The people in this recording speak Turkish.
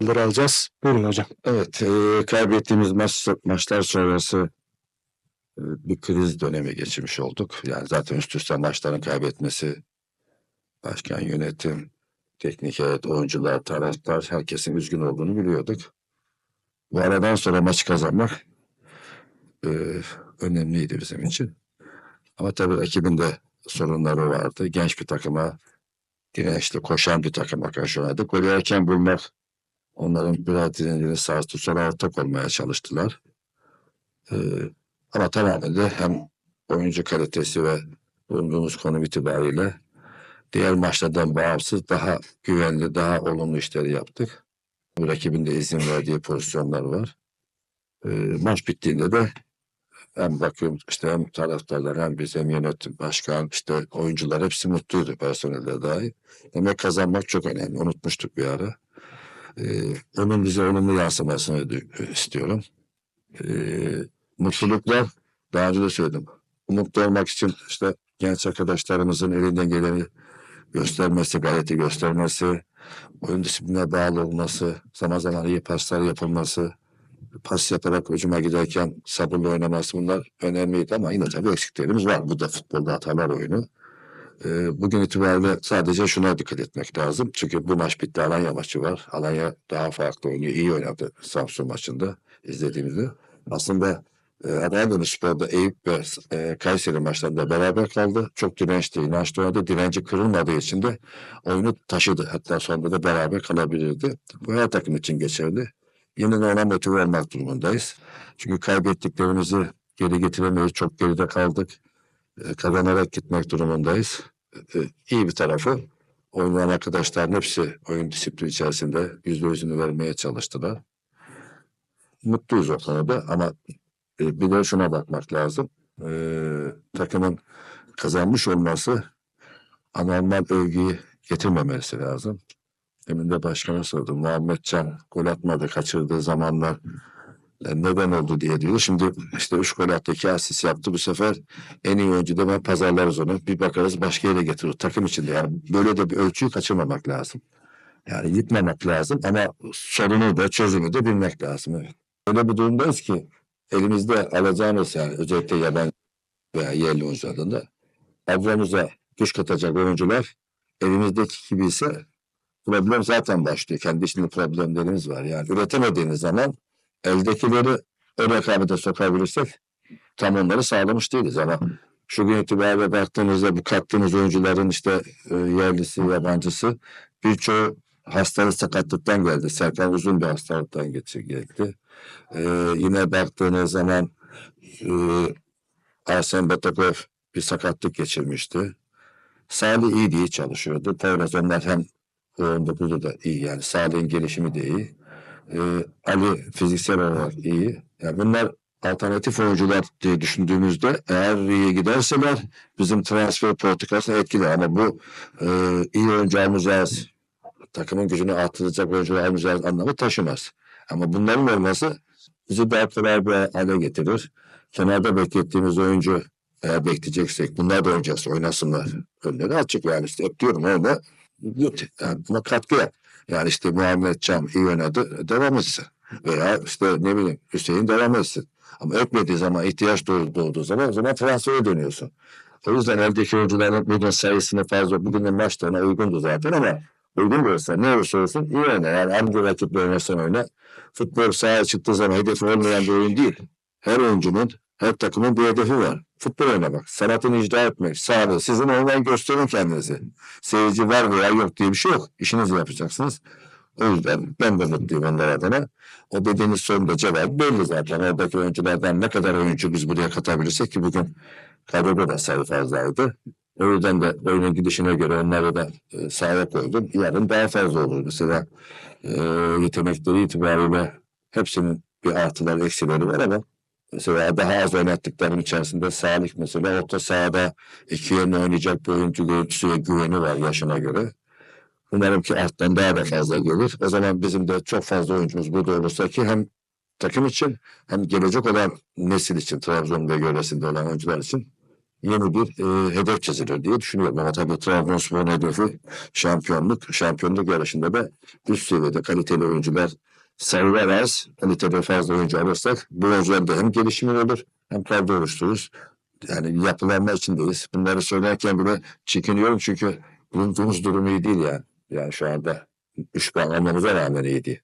Bunları alacağız. Buyurun hocam. Evet, e, kaybettiğimiz maç, maçlar sonrası e, bir kriz dönemi geçirmiş olduk. Yani zaten üst üste maçların kaybetmesi, başkan yönetim, teknik heyet, oyuncular, taraftar herkesin üzgün olduğunu biliyorduk. Bu aradan sonra maç kazanmak e, önemliydi bizim için. Ama tabii rakibin de sorunları vardı. Genç bir takıma, dirençli koşan bir takıma karşı oynadık. Golü erken bulmak Onların direncini sarstı. Sonra ortak olmaya çalıştılar. Ee, ama tamamen de hem oyuncu kalitesi ve bulunduğumuz konum itibariyle diğer maçlardan bağımsız daha güvenli, daha olumlu işleri yaptık. Rakibin de izin verdiği pozisyonlar var. Ee, maç bittiğinde de hem bakıyorum işte hem taraftarlar hem biz hem yönetim, başkan, işte oyuncular hepsi mutluydu personelde dahil. Demek kazanmak çok önemli. Unutmuştuk bir ara. Ee, onun bize olumlu yansımasını istiyorum. Ee, mutluluklar, daha önce de söyledim. Mutlu olmak için işte genç arkadaşlarımızın elinden geleni göstermesi, gayreti göstermesi, oyun disiplinine bağlı olması, zaman zaman iyi paslar yapılması, pas yaparak hücuma giderken sabırlı oynaması bunlar önemliydi ama yine tabii eksiklerimiz var. Bu da futbolda hatalar oyunu. Ee, bugün itibariyle sadece şuna dikkat etmek lazım. Çünkü bu maç bitti. Alanya maçı var. Alanya daha farklı oynuyor. İyi oynadı Samsun maçında izlediğimizde. Aslında e, Adana Demirspor'da Eyüp ve e, Kayseri maçlarında beraber kaldı. Çok dirençli, inançlı oynadı. Direnci kırılmadığı için de oyunu taşıdı. Hatta sonunda da beraber kalabilirdi. Bu her takım için geçerli. Yine de ona motive olmak durumundayız. Çünkü kaybettiklerimizi geri getiremeyiz. Çok geride kaldık e, kazanarak gitmek durumundayız. E, iyi bir tarafı oynayan arkadaşların hepsi oyun disiplini içerisinde yüzde yüzünü vermeye çalıştılar. Mutluyuz o konuda ama e, bir de şuna bakmak lazım. E, takımın kazanmış olması anormal övgüyü getirmemesi lazım. Demin de başkana sordum. Muhammed Can gol atmadı, kaçırdığı zamanlar neden oldu diye diyor. Şimdi işte üç gol attı, asist yaptı. Bu sefer en iyi oyuncu da pazarlarız onu. Bir bakarız başka yere getirir. Takım içinde yani böyle de bir ölçüyü kaçırmamak lazım. Yani yıkmamak lazım ama sorunu da çözümü de bilmek lazım. Evet. Öyle bir durumdayız ki elimizde alacağımız yani özellikle yabancı veya yerli oyunculardan da kadromuza güç katacak oyuncular elimizdeki gibi ise problem zaten başlıyor. Kendi içinde problemlerimiz var. Yani üretemediğiniz zaman eldekileri o rekabete sokabilirsek tam onları sağlamış değiliz ama şu gün itibariyle baktığınızda bu kattığımız oyuncuların işte e, yerlisi, yabancısı birçoğu hastalık sakatlıktan geldi. Serkan uzun bir hastalıktan geçti. geldi. E, yine baktığınız zaman e, Arsen Batakov bir sakatlık geçirmişti. Salih iyi değil çalışıyordu. Poyraz onlar hem U19'u da iyi yani Salih'in gelişimi de iyi. Ee, Ali fiziksel olarak iyi. Yani bunlar alternatif oyuncular diye düşündüğümüzde eğer iyi giderseler bizim transfer politikasına etkili ama bu e, iyi oyuncu almayacağız, takımın gücünü artıracak oyuncu almayacağız anlamı taşımaz. Ama bunların olması bizi daha kolay bir hale getirir. Kenarda beklettiğimiz oyuncu eğer bekleyeceksek bunlar da oynayacağız oynasınlar. Önleri açık yani işte hep diyorum öyle. Yani buna katkı yap. Yani işte Muhammed Cam iyi oynadı devam etsin. Veya işte ne bileyim Hüseyin devam etsin. Ama etmediği zaman ihtiyaç doğ- doğduğu zaman o zaman transfere dönüyorsun. O yüzden eldeki oyuncuların bugün sayısını fazla bugünün maçlarına uygundu zaten ama uygun görsen ne olursa olsun iyi oyna. Yani hangi rakiple oynarsan oyna. Futbol sahaya çıktığı zaman hedefi olmayan bir oyun değil. Her oyuncunun, her takımın bir hedefi var. Futbol oynamak, sanatını icra etmek, sahada. Sizin oynayan gösterin kendinizi. Seyirci var veya yok diye bir şey yok. İşinizi yapacaksınız. O yüzden ben de mutluyum onlar adına. O dediğiniz sorunun da cevabı belli zaten. Oradaki oyunculardan ne kadar oyuncu biz buraya katabilirsek ki bugün kadroda da sayı fazlaydı. O yüzden de oyunun gidişine göre onları da e, sahaya koydum. Yarın daha fazla olur. Mesela e, yetenekleri itibariyle hepsinin bir artıları eksileri var ama mesela daha az oynattıklarım içerisinde Salih mesela orta sahada iki yönlü oynayacak bir oyuncu görüntüsü ve güveni var yaşına göre. Umarım ki arttan daha da fazla gelir. O zaman bizim de çok fazla oyuncumuz burada olursa ki hem takım için hem gelecek olan nesil için Trabzon ve yöresinde olan oyuncular için yeni bir e, hedef çizilir diye düşünüyorum. Ama tabii Trabzonspor'un hedefi şampiyonluk. Şampiyonluk yarışında da üst seviyede kaliteli oyuncular sayılarız. Kaliteli fazla oyuncu alırsak bu oyuncularda hem gelişimi olur hem kadro oluştururuz. Yani yapılanma içindeyiz. Bunları söylerken bile çekiniyorum çünkü bulunduğumuz durum iyi değil yani. Yani şu anda üç puan almamıza rağmen iyi değil.